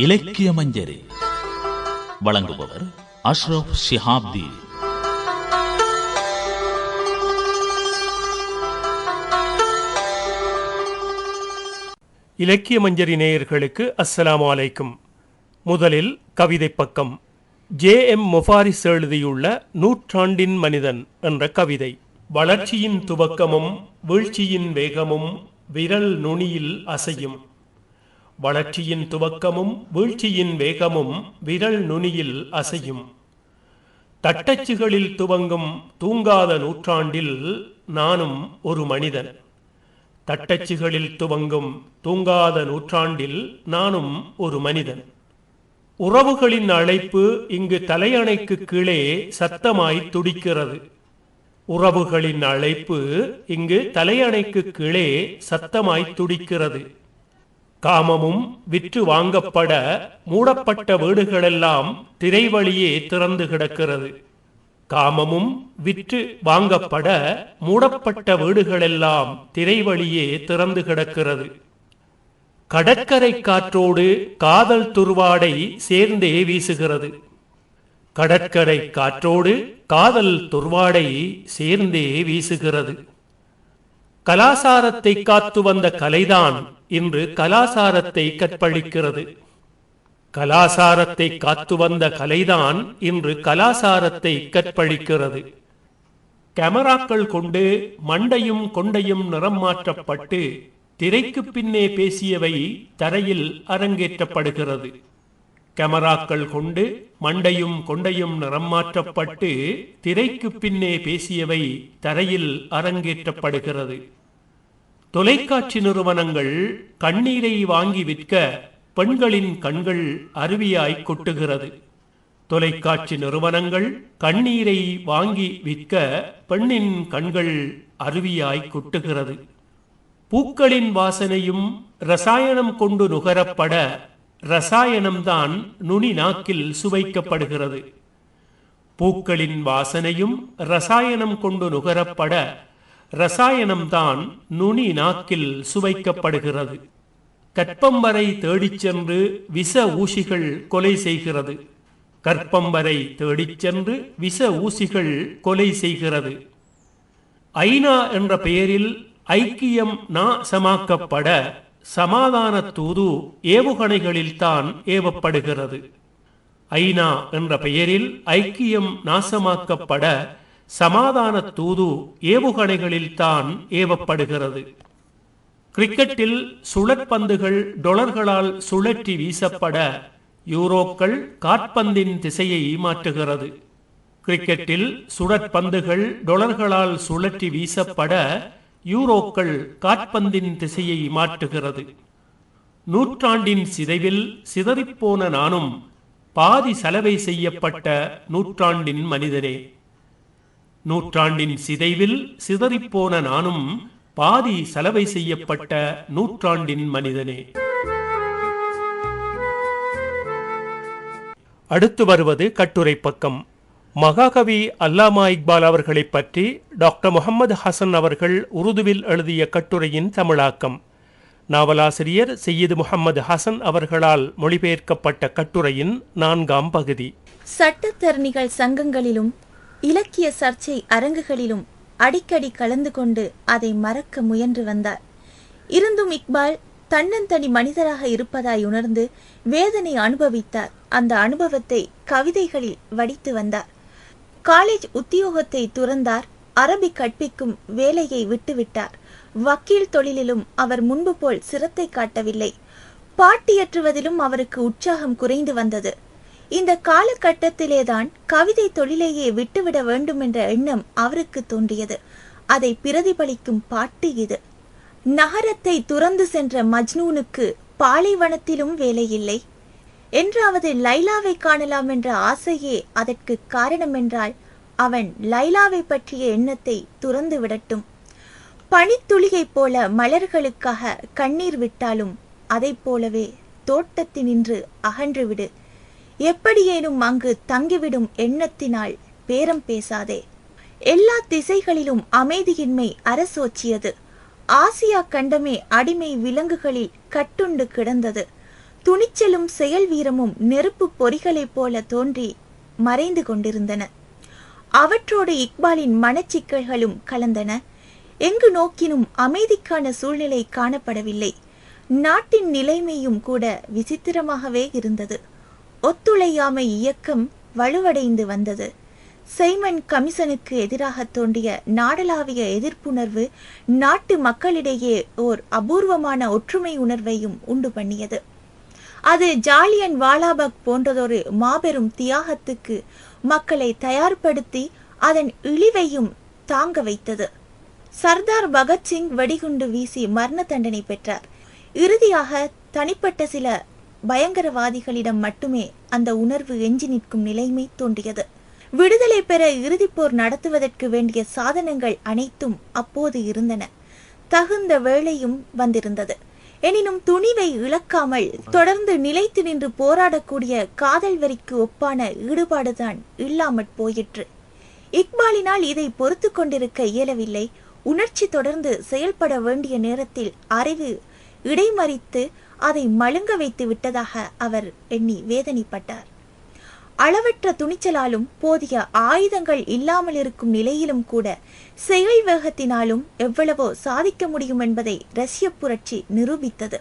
இலக்கிய மஞ்சரி வழங்குபவர் அஷ்ரப் ஷிஹாப்தி. இலக்கிய மஞ்சரி நேயர்களுக்கு அஸ்ஸலாம் அலைக்கும். முதலில் கவிதை பக்கம். ஜே எம் முஃபாரிஸ் எழுதியுள்ள நூற்றாண்டின் மனிதன் என்ற கவிதை. வளர்ச்சியின் துவக்கமும் வீழ்ச்சியின் வேகமும் விரல் நுனியில் அசையும். வளர்ச்சியின் துவக்கமும் வீழ்ச்சியின் வேகமும் விரல் நுனியில் அசையும். தட்டச்சுகளில் துவங்கும் தூங்காத நூற்றாண்டில் நானும் ஒரு மனிதன். தட்டச்சுகளில் துவங்கும் தூங்காத நூற்றாண்டில் நானும் ஒரு மனிதன். உறவுகளின் அழைப்பு இங்கு தலையணைக்கு கீழே சத்தமாய் துடிக்கிறது. உறவுகளின் அழைப்பு இங்கு தலையணைக்கு கீழே சத்தமாய் துடிக்கிறது. காமமும் விற்று வாங்கப்பட மூடப்பட்ட வீடுகளெல்லாம் திரைவழியே திறந்து கிடக்கிறது. காமமும் விற்று வாங்கப்பட மூடப்பட்ட வீடுகளெல்லாம் திரைவழியே திறந்து கிடக்கிறது. கடற்கரை காற்றோடு காதல் துர்வாடை சேர்ந்தே வீசுகிறது. கடற்கரை காற்றோடு காதல் துர்வாடை சேர்ந்தே வீசுகிறது. கலாசாரத்தை காத்து வந்த கலைதான் இன்று கலாசாரத்தை கற்பழிக்கிறது. கலாசாரத்தை காத்து வந்த கலைதான் இன்று கலாசாரத்தை கற்பழிக்கிறது. கேமராக்கள் கொண்டு மண்டையும் கொண்டையும் நிறம் மாற்றப்பட்டு திரைக்கு பின்னே பேசியவை தரையில் அரங்கேற்றப்படுகிறது. கேமராக்கள் கொண்டு மண்டையும் கொண்டையும் நிறம் மாற்றப்பட்டு திரைக்கு பின்னே பேசியவை தரையில் அரங்கேற்றப்படுகிறது. தொலைக்காட்சி நிறுவனங்கள் கண்ணீரை வாங்கி விற்க பெண்களின் கண்கள் அருவியாய் கொட்டுகிறது. தொலைக்காட்சி நிறுவனங்கள் கண்ணீரை வாங்கி விற்க பெண்ணின் கண்கள் அருவியாய் கொட்டுகிறது. பூக்களின் வாசனையும் ரசாயனம் கொண்டு நுகரப்பட ரசாயனம்தான் நுனி நாக்கில் சுவைக்கப்படுகிறது. பூக்களின் வாசனையும் ரசாயனம் கொண்டு நுகரப்பட ரசாயனம்தான் நுனி நாக்கில் சுவைக்கப்படுகிறது. கற்பம் வரை தேடிச் சென்று விச ஊசிகள் கொலை செய்கிறது. கற்பம் வரை தேடிச் சென்று விச ஊசிகள் கொலை செய்கிறது. ஐநா என்ற பெயரில் ஐக்கியம் நா சமாக்கப்பட சமாதான தூது ஏவுகணைகளில் தான் ஏவப்படுகிறது. ஐநா என்ற பெயரில் ஐக்கியம் நாசமாக்கப்பட சமாதான தூது ஏவுகணைகளில் தான் ஏவப்படுகிறது. கிரிக்கெட்டில் சுழற்பந்துகள் டொலர்களால் சுழற்றி வீசப்பட யூரோக்கள் காற்பந்தின் திசையை மாற்றுகிறது. கிரிக்கெட்டில் சுழற்பந்துகள் டொலர்களால் சுழற்றி வீசப்பட யூரோக்கள் காற்பந்தின் திசையை மாற்றுகிறது. நூற்றாண்டின் சிதைவில் சிதறிப்போன நானும் பாதி சலவை செய்யப்பட்ட நூற்றாண்டின் மனிதனே நூற்றாண்டின் சிதைவில் சிதறிப்போன நானும் பாதி சலவை செய்யப்பட்ட நூற்றாண்டின் மனிதனே. அடுத்து வருவது கட்டுரை பக்கம். மகாகவி அல்லாமா இக்பால் அவர்களை பற்றி டாக்டர் முகமது ஹசன் அவர்கள் உருதுவில் எழுதிய கட்டுரையின் தமிழாக்கம். நாவலாசிரியர் செய்யது முகமது ஹசன் அவர்களால் மொழிபெயர்க்கப்பட்ட கட்டுரையின் நான்காம் பகுதி. சட்டத்தரணிகள் சங்கங்களிலும் இலக்கிய சர்ச்சை அரங்குகளிலும் அடிக்கடி கலந்து கொண்டு அதை மறக்க முயன்று வந்தார். இருந்தும் இக்பால் தன்னந்தனி மனிதராக இருப்பதாய் உணர்ந்து வேதனை அனுபவித்தார். அந்த அனுபவத்தை கவிதைகளில் வடித்து வந்தார். காலேஜ் உத்தியோகத்தை துறந்தார். அரபி கற்பிக்கும் வேலையை விட்டுவிட்டார். வக்கீல் தொழிலிலும் அவர் முன்பு போல் சிரத்தை காட்டவில்லை. பாட்டியற்றுவதிலும் அவருக்கு உற்சாகம் குறைந்து வந்தது. இந்த காலகட்டத்திலேதான் கவிதை தொழிலையே விட்டுவிட வேண்டும் என்ற எண்ணம் அவருக்கு தோன்றியது. அதை பிரதிபலிக்கும் பாட்டு இது. நகரத்தை துறந்து சென்ற மஜ்னூனுக்கு பாலைவனத்திலும் வேலையில்லை. என்றாவது லைலாவை காணலாம் என்ற ஆசையே அதற்கு காரணம் என்றால் அவன் லைலாவை பற்றிய எண்ணத்தை துறந்து விடட்டும். பனித்துளியைப் போல மலர்களுக்காக கண்ணீர் விட்டாலும் அதைப் போலவே தோட்டத்தினின்று அகன்று விடு எப்படியேனும் அங்கு தங்கிவிடும் எண்ணத்தினால் பேரம் பேசாதே. எல்லா திசைகளிலும் அமைதியின்மை அரசோச்சியது. ஆசியா கண்டமே அடிமை விலங்குகளில் கட்டுண்டு கிடந்தது. துணிச்சலும் செயல் வீரமும் நெருப்பு பொறிகளைப் போல தோன்றி மறைந்து கொண்டிருந்தன. அவற்றோடு இக்பாலின் மனச்சிக்கல்களும் கலந்தன. எங்கு நோக்கினும் அமைதிக்கான சூழ்நிலை காணப்படவில்லை. நாட்டின் நிலைமையும் கூட விசித்திரமாகவே இருந்தது. ஒத்துழையாமை இயக்கம் வலுவடைந்து வந்தது. செய்மன் கமிஷனுக்கு எதிராக தோன்றிய நாடளாவிய எதிர்ப்புணர்வு நாட்டு மக்களிடையே ஓர் அபூர்வமான ஒற்றுமை உணர்வையும் உண்டு பண்ணியது. அது ஜாலியன் வாலாபாக் போன்றதொரு மாபெரும் தியாகத்துக்கு மக்களை தயார்படுத்தி அதன் இழிவையும் தாங்க வைத்தது. சர்தார் பகத்சிங் வெடிகுண்டு வீசி மரண தண்டனை பெற்றார். இறுதியாக தனிப்பட்ட சில பயங்கரவாதிகளிடம் மட்டுமே அந்த உணர்வு எஞ்சி நிற்கும் நிலைமை தோன்றியது. விடுதலை பெற இறுதிப்போர் நடத்துவதற்கு வேண்டிய சாதனங்கள் அனைத்தும் அப்போது இருந்தன. தகுந்த வேளையும் வந்திருந்தது. எனினும் துணிவை இழக்காமல் தொடர்ந்து நிலைத்து நின்று போராடக்கூடிய காதல் வரிக்கு ஒப்பான ஈடுபாடுதான் இல்லாமற் போயிற்று. இக்பாலினால் இதை பொறுத்து கொண்டிருக்க இயலவில்லை. உணர்ச்சி தொடர்ந்து செயல்பட வேண்டிய நேரத்தில் அறிவு இடைமறித்து அதை மழுங்க வைத்து விட்டதாக அவர் எண்ணி வேதனைப்பட்டார். அளவற்ற துணிச்சலாலும் போதிய ஆயுதங்கள் இல்லாமல் இருக்கும் நிலையிலும் கூட செயல் வேகத்தினாலும் எவ்வளவோ சாதிக்க முடியும் என்பதை ரஷ்ய புரட்சி நிரூபித்தது.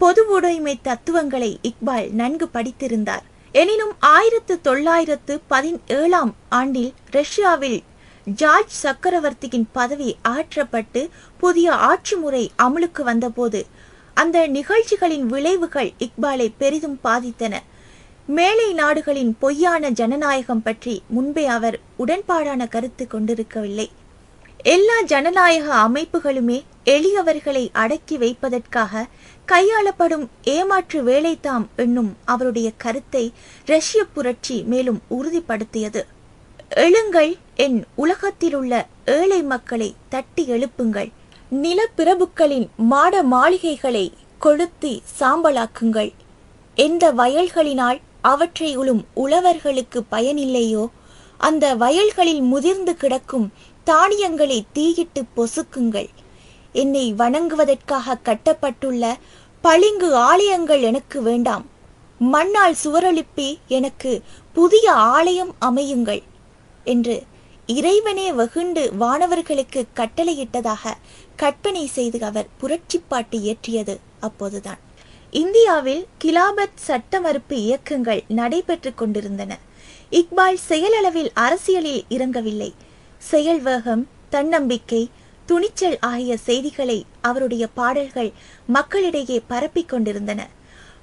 பொது உடைமை தத்துவங்களை இக்பால் நன்கு படித்திருந்தார். எனினும் ஆயிரத்து தொள்ளாயிரத்து பதினேழாம் ஆண்டில் ரஷ்யாவில் ஜார்ஜ் சக்கரவர்த்தியின் பதவி அகற்றப்பட்டு புதிய ஆட்சி முறை அமலுக்கு வந்தபோது அந்த நிகழ்ச்சிகளின் விளைவுகள் இக்பாலை பெரிதும் பாதித்தன. மேலை நாடுகளின் பொய்யான ஜனநாயகம் பற்றி முன்பே அவர் உடன்பாடான கருத்து கொண்டிருக்கவில்லை. எல்லா ஜனநாயக அமைப்புகளுமே எளியவர்களை அடக்கி வைப்பதற்காக கையாளப்படும் ஏமாற்று வேலைத்தாம் என்னும் அவருடைய கருத்தை ரஷ்ய புரட்சி மேலும் உறுதிப்படுத்தியது. எழுங்கள் என் உலகத்திலுள்ள ஏழை மக்களை தட்டி எழுப்புங்கள். நிலப்பிரபுக்களின் மாட மாளிகைகளை கொளுத்தி சாம்பலாக்குங்கள். எந்த வயல்களினால் அவற்றை உளும் உழவர்களுக்கு பயனில்லையோ? அந்த வயல்களில் முதிர்ந்து கிடக்கும் தானியங்களை தீயிட்டு பொசுக்குங்கள். என்னை வணங்குவதற்காக கட்டப்பட்டுள்ள பளிங்கு ஆலயங்கள் எனக்கு வேண்டாம். மண்ணால் சுவரொழுப்பி எனக்கு புதிய ஆலயம் அமையுங்கள் என்று இறைவனே வெகுண்டு வானவர்களுக்கு கட்டளையிட்டதாக கற்பனை செய்து அவர் புரட்சிப்பாட்டு இயற்றியது அப்போதுதான். இந்தியாவில் கிலாபத் சட்ட மறுப்பு இயக்கங்கள் நடைபெற்றுக் கொண்டிருந்தன. இக்பால் செயலளவில் அரசியலில் இறங்கவில்லை. செயல் வேகம் தன்னம்பிக்கை துணிச்சல் ஆகிய செய்திகளை அவருடைய பாடல்கள் மக்களிடையே பரப்பிக் கொண்டிருந்தன.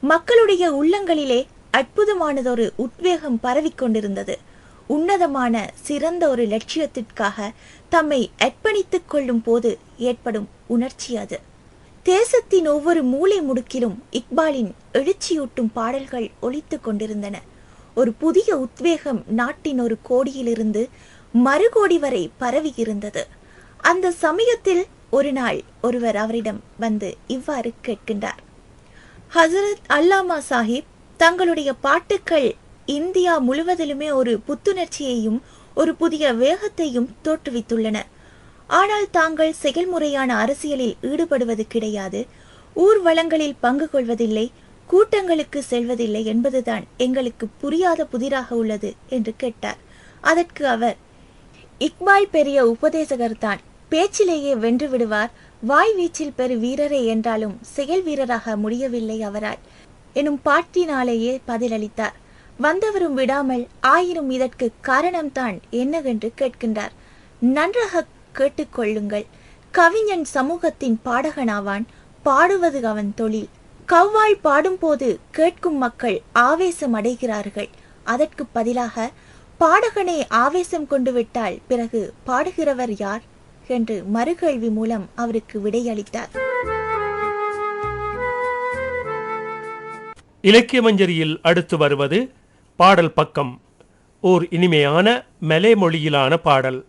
மக்களுடைய உள்ளங்களிலே அற்புதமானதொரு உத்வேகம் பரவிக் கொண்டிருந்தது. உன்னதமான சிறந்த ஒரு லட்சியத்திற்காக தம்மை அர்ப்பணித்துக் கொள்ளும் போது ஏற்படும் உணர்ச்சி அது. தேசத்தின் ஒவ்வொரு மூலை முடுக்கிலும் இக்பாலின் எழுச்சியூட்டும் பாடல்கள் ஒழித்து கொண்டிருந்தன. ஒரு புதிய உத்வேகம் நாட்டின் ஒரு கோடியிலிருந்து மறுகோடி வரை பரவி இருந்தது. அந்த சமயத்தில் ஒரு நாள் ஒருவர் அவரிடம் வந்து இவ்வாறு கேட்கின்றார். ஹசரத் அல்லாமா சாஹிப் தங்களுடைய பாட்டுக்கள் இந்தியா முழுவதிலுமே ஒரு புத்துணர்ச்சியையும் ஒரு புதிய வேகத்தையும் தோற்றுவித்துள்ளன. ஆனால் தாங்கள் செயல்முறையான அரசியலில் ஈடுபடுவது கிடையாது. ஊர்வலங்களில் பங்கு கொள்வதில்லை கூட்டங்களுக்கு செல்வதில்லை என்பதுதான் எங்களுக்கு புரியாத புதிராக உள்ளது என்று கேட்டார். அதற்கு அவர் இக்பால் பெரிய உபதேசகர் தான் பேச்சிலேயே வென்று விடுவார். வாய் வீச்சில் பெரு வீரரே என்றாலும் செயல் வீரராக முடியவில்லை அவரால் எனும் பாட்டினாலேயே பதிலளித்தார். வந்தவரும் விடாமல் ஆயினும் இதற்கு காரணம்தான் என்னவென்று கேட்கின்றார். நன்றாக கேட்டுக்கொள்ளுங்கள். கவிஞன் சமூகத்தின் பாடகனாவான் பாடுவது அவன் தொழில். கவ்வாய் பாடும்போது கேட்கும் மக்கள் ஆவேசம் அடைகிறார்கள். அதற்கு பதிலாக பாடகனே ஆவேசம் கொண்டு விட்டால் பிறகு பாடுகிறவர் யார்? என்று மறுகேள்வி மூலம் அவருக்கு விடையளித்தார். இலக்கிய மஞ்சரியில் அடுத்து வருவது பாடல் பக்கம். ஓர் இனிமையான மலை மொழியிலான பாடல்.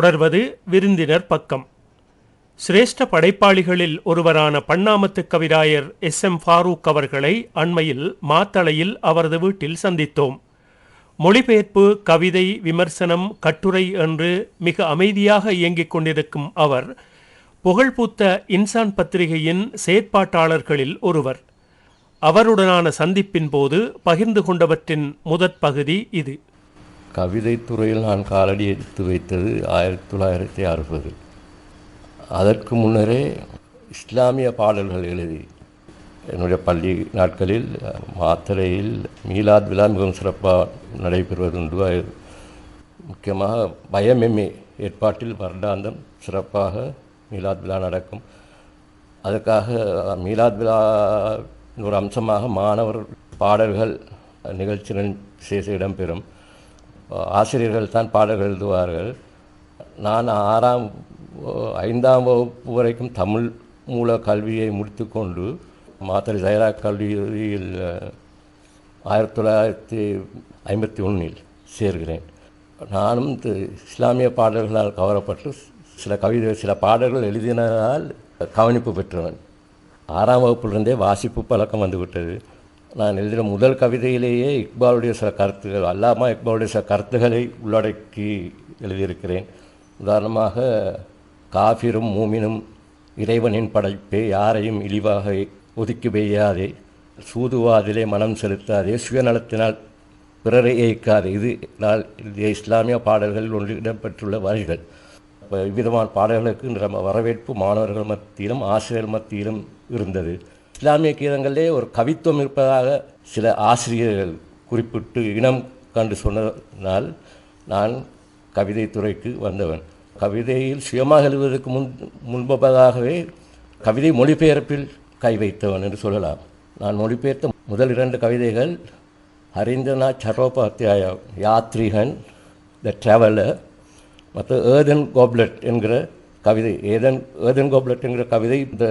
தொடர்வது விருந்தினர் பக்கம். சிரேஷ்ட படைப்பாளிகளில் ஒருவரான பன்னாமத்து கவிராயர் எஸ். எம். ஃபாரூக் அவர்களை அண்மையில் மாத்தளையில் அவரது வீட்டில் சந்தித்தோம். மொழிபெயர்ப்பு கவிதை விமர்சனம் கட்டுரை என்று மிக அமைதியாக இயங்கிக் கொண்டிருக்கும் அவர் புகழ்பூத்த இன்சான் பத்திரிகையின் செயற்பாட்டாளர்களில் ஒருவர். அவருடனான சந்திப்பின் போது பகிர்ந்து கொண்டவற்றின் முதற் பகுதி இது. கவிதைத்துறையில் நான் காலடி எடுத்து வைத்தது ஆயிரத்தி தொள்ளாயிரத்தி அறுபது. அதற்கு முன்னரே இஸ்லாமிய பாடல்கள் எழுதி என்னுடைய பள்ளி நாட்களில் மாத்திரையில் மீலாத் விழா மிகவும் சிறப்பாக நடைபெறுவதுண்டு முக்கியமாக பயமெம்மே ஏற்பாட்டில் வருடாந்தம் சிறப்பாக மீலாத் விழா நடக்கும். அதுக்காக மீலாத் விழா ஒரு அம்சமாக மாணவர் பாடல்கள் நிகழ்ச்சிகள் விசேஷ இடம்பெறும். ஆசிரியர்கள் தான் பாடல்கள் எழுதுவார்கள். நான் ஆறாம் ஐந்தாம் வகுப்பு வரைக்கும் தமிழ் மூல கல்வியை முடித்துக்கொண்டு மாத்தரை ஜெயரா கல்வியில் ஆயிரத்தி தொள்ளாயிரத்தி ஐம்பத்தி ஒன்றில் சேர்கிறேன். நானும் இஸ்லாமிய பாடல்களால் கவரப்பட்டு சில கவிதை சில பாடல்கள் எழுதினதால் கவனிப்பு பெற்றவன். ஆறாம் வகுப்பிலிருந்தே வாசிப்பு பழக்கம் வந்துவிட்டது. நான் எழுதின முதல் கவிதையிலேயே இக்பாலுடைய சில கருத்துகள் அல்லாமா இக்பாலுடைய சில கருத்துக்களை உள்ளடக்கி எழுதியிருக்கிறேன். உதாரணமாக காஃபிரும் மூமினும் இறைவனின் படைப்பே யாரையும் இழிவாக ஒதுக்கி வையாதே சூதுவாதிலே மனம் செலுத்தாதே சுயநலத்தினால் பிறரை ஏய்க்காதே. இது நான் எழுதிய இஸ்லாமிய பாடல்களில் ஒன்று இடம்பெற்றுள்ள வரிகள். இப்போ இவ்விதமான பாடல்களுக்கு நம்ம வரவேற்பு மாணவர்கள் மத்தியிலும் ஆசிரியர் மத்தியிலும் இருந்தது. இஸ்லாமிய கீதங்களிலே ஒரு கவித்துவம் இருப்பதாக சில ஆசிரியர்கள் குறிப்பிட்டு இனம் கண்டு சொன்னதால் நான் கவிதை துறைக்கு வந்தவன். கவிதையில் சுயமாக எழுவதற்கு முன் முன்பதாகவே கவிதை மொழிபெயர்ப்பில் கை வைத்தவன் என்று சொல்லலாம். நான் மொழிபெயர்த்த முதல் இரண்டு கவிதைகள் ஹரிந்திரநாத் சரோபாத்தியாய யாத்ரிகன் த ட்ராவலர் மற்ற ஏதன் கோப்லெட் என்கிற கவிதை ஏதன் ஏதன் கோப்லெட் என்கிற கவிதை இந்த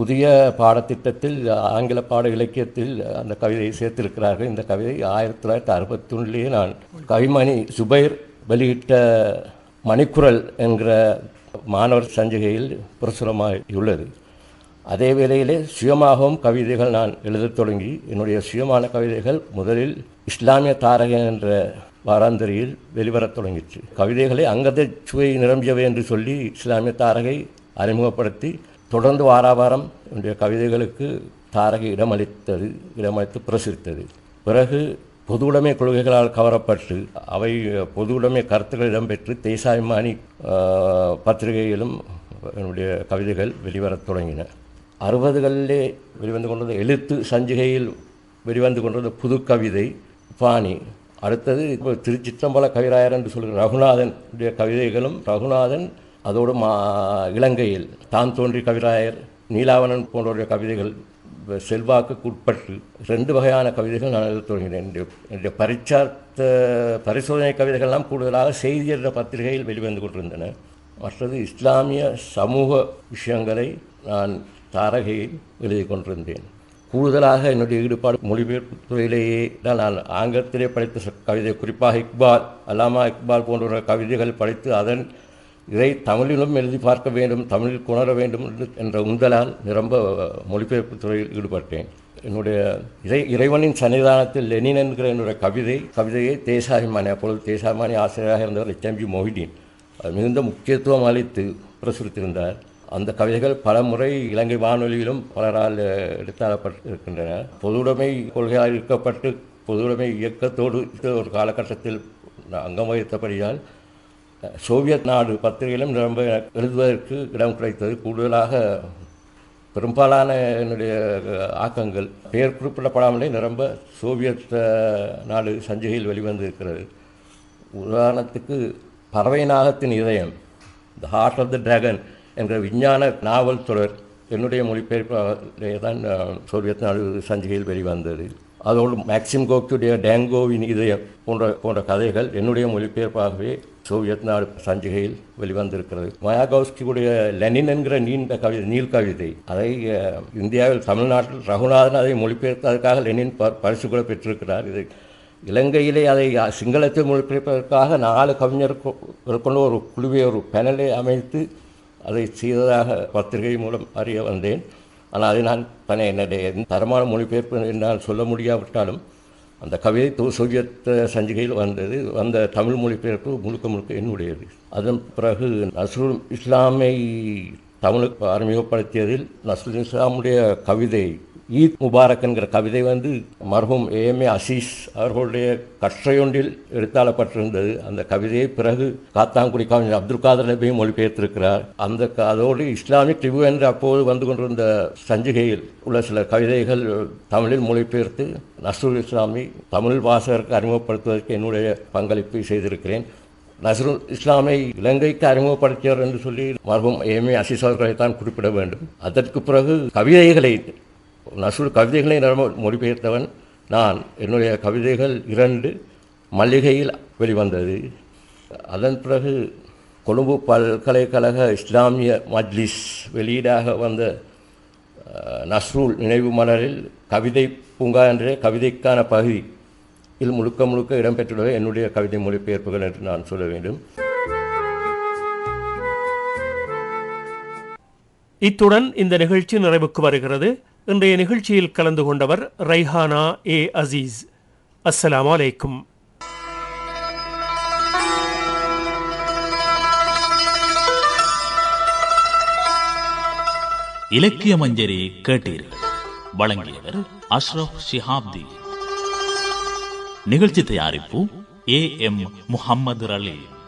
புதிய பாடத்திட்டத்தில் ஆங்கில பாட இலக்கியத்தில் அந்த கவிதையை சேர்த்திருக்கிறார்கள். இந்த கவிதை ஆயிரத்தி தொள்ளாயிரத்தி அறுபத்தொன்னிலேயே நான் கவிமணி சுபைர் வெளியிட்ட மணிக்குரல் என்கிற மாணவர் சஞ்சிகையில் பிரசுரமாகியுள்ளது அதே வேளையிலே சுயமாகவும் கவிதைகள் நான் எழுதத் தொடங்கி என்னுடைய சுயமான கவிதைகள் முதலில் இஸ்லாமிய தாரகன் என்ற வாராந்தரியில் வெளிவரத் தொடங்கிற்று கவிதைகளை அங்கத சுவை நிரம்பியவை என்று சொல்லி இஸ்லாமிய தாரகை அறிமுகப்படுத்தி தொடர்ந்து வாராவாரம் என்னுடைய கவிதைகளுக்கு தாரகை இடமளித்தது இடமளித்து பிரசுரித்தது. பிறகு பொது உடைமை கொள்கைகளால் கவரப்பட்டு அவை பொது உடைமை கருத்துக்கள் இடம்பெற்று தேசாபிமானி பத்திரிகையிலும் என்னுடைய கவிதைகள் வெளிவரத் தொடங்கின. அறுபதுகளிலே வெளிவந்து கொண்டது எழுத்து சஞ்சிகையில் வெளிவந்து கொண்டது புது கவிதை பாணி. அடுத்தது இப்போ திருச்சிற்றம்பல கவிராயர் என்று சொல்கிற ரகுநாதன் உடைய கவிதைகளும் ரகுநாதன் அதோடு மா இலங்கையில் தான் தோன்றி கவிராயர் நீலாவணன் போன்றவருடைய கவிதைகள் செல்வாக்குக்கு உட்பட்டு ரெண்டு வகையான கவிதைகள் நான் எழுதத் தொடங்கினேன். என்னுடைய பரிச்சார்த்த பரிசோதனை கவிதைகள்லாம் கூடுதலாக செய்தி என்ற பத்திரிகையில் வெளிவந்து கொண்டிருந்தன. மற்றது இஸ்லாமிய சமூக விஷயங்களை நான் தாரகையில் எழுதி கொண்டிருந்தேன். கூடுதலாக என்னுடைய ஈடுபாடு மொழிபெயர்ப்பு துறையிலேயே தான் நான் ஆங்கிலத்திலே படித்த கவிதை குறிப்பாக இக்பால் அல்லாமா இக்பால் போன்ற கவிதைகள் படித்து அதன் இதை தமிழிலும் எழுதி பார்க்க வேண்டும் தமிழில் உணர வேண்டும் என்று- என்ற உந்தலால் நிரம்ப மொழிபெயர்ப்பு துறையில் ஈடுபட்டேன். என்னுடைய இறை இறைவனின் சன்னிதானத்தில் லெனின் என்கிற என்னுடைய கவிதை கவிதையை தேசாபிமானி அப்பொழுது தேசாபிமானி ஆசிரியராக இருந்தவர் எச்எம்பி மொஹிதீன் அது மிகுந்த முக்கியத்துவம் அளித்து பிரசுரித்திருந்தார். அந்த கவிதைகள் பல முறை இலங்கை வானொலியிலும் பலரால் எடுத்தாளப்பட்டிருக்கின்றன. பொதுவுடைமை கொள்கையால் இருக்கப்பட்டு பொதுவுடைமை இயக்கத்தோடு ஒரு காலகட்டத்தில் அங்கம் வகித்தபடியால் சோவியத் நாடு பத்திரிகையிலும் ரொம்ப எழுதுவதற்கு இடம் கிடைத்தது. கூடுதலாக பெரும்பாலான என்னுடைய ஆக்கங்கள். பெயர் குறிப்பிடப்படாமலே நிரம்ப சோவியத் நாடு சஞ்சிகையில் வெளிவந்திருக்கிறது. உதாரணத்துக்கு பறவை நாகத்தின் இதயம் the heart of the dragon என்ற விஞ்ஞான நாவல் தொடர் என்னுடைய மொழிபெயர்ப்பிலே தான் சோவியத் நாடு சஞ்சிகையில் வெளிவந்தது. அதோடு மேக்சிம் கோக்டுடைய டேங்கோவின் இதயம் போன்ற போன்ற கதைகள் என்னுடைய மொழிபெயர்ப்பாகவே சோவியத் நாடு சஞ்சிகையில் வெளிவந்திருக்கிறது. மயாகோஸ்கியுடைய லெனின் என்கிற நீண்ட கவிதை நீல் கவிதை அதை இந்தியாவில் தமிழ்நாட்டில் ரகுநாதன் அதை மொழிபெயர்த்ததற்காக லெனின் ப- பரிசு கூட பெற்றிருக்கிறார். இது இலங்கையிலே அதை சிங்களத்தில் மொழிபெயர்ப்பதற்காக நாலு கவிஞர் கொ- கொண்ட ஒரு குழுவை ஒரு பேனலை அமைத்து அதை செய்ததாக பத்திரிகை மூலம் அறிய வந்தேன். ஆனால் அதை நான் தனி என்னுடைய தரமான மொழிபெயர்ப்பு என்னால் சொல்ல முடியாவிட்டாலும் அந்த கவிதை தோ- சோவியத் சஞ்சிகையில் வந்தது. வந்த தமிழ் மொழிபெயர்ப்பு முழுக்க முழுக்க என்னுடையது. அதன் பிறகு நஸ்ருல் இஸ்லாமை தமிழுக்கு அறிமுகப்படுத்தியதில் நஸ்ருல் இஸ்லாமுடைய கவிதை ஈத் முபாரக் என்கிற கவிதை வந்து மர்ஹூம் ஏஎம்ஏ அசீஸ் அவர்களுடைய கற்றையொன்றில் எடுத்தாளப்பட்டிருந்தது. அந்த கவிதையை பிறகு காத்தாங்குடி கவிஞர் அப்துல் காதர் நபியும் மொழிபெயர்த்திருக்கிறார். அந்த அதோடு இஸ்லாமிக் ரிவ்யூ என்று அப்போது வந்து கொண்டிருந்த சஞ்சிகையில் உள்ள சில கவிதைகள் தமிழில் மொழிபெயர்த்து நஸ்ருல் இஸ்லாமி தமிழ் வாசகருக்கு அறிமுகப்படுத்துவதற்கு என்னுடைய பங்களிப்பை செய்திருக்கிறேன். நஸ்ருல் இஸ்லாமை இலங்கைக்கு அறிமுகப்படுத்தியவர் என்று சொல்லி மர்ஹூம் ஏஎம்ஏ அசீஸ் அவர்களை தான் குறிப்பிட வேண்டும். அதற்கு பிறகு கவிதைகளை நசுர் கவிதைகளை நிரம்ப மொழிபெயர்த்தவன் நான். என்னுடைய கவிதைகள் இரண்டு மல்லிகையில் வெளிவந்தது. அதன் பிறகு கொழும்பு பல்கலைக்கழக இஸ்லாமிய மஜ்லிஸ் வெளியீடாக வந்த நஸ்ரூல் நினைவு மலரில் கவிதை பூங்கா என்ற கவிதைக்கான பகுதி இதில் முழுக்க முழுக்க இடம்பெற்றுள்ளவை. என்னுடைய கவிதை மொழிபெயர்ப்புகள் என்று நான் சொல்ல வேண்டும். இத்துடன் இந்த நிகழ்ச்சி நிறைவுக்கு வருகிறது. இன்றைய நிகழ்ச்சியில் கலந்து கொண்டவர் ரைஹானா ஏ அசீஸ். அஸ்ஸலாமு அலைக்கும். இலக்கிய மஞ்சரி கேட்டீர்கள். வழங்கியவர் அஷ்ரப் ஷிஹாப்தி. நிகழ்ச்சி தயாரிப்பு ஏ எம் முஹம்மது ரலீம்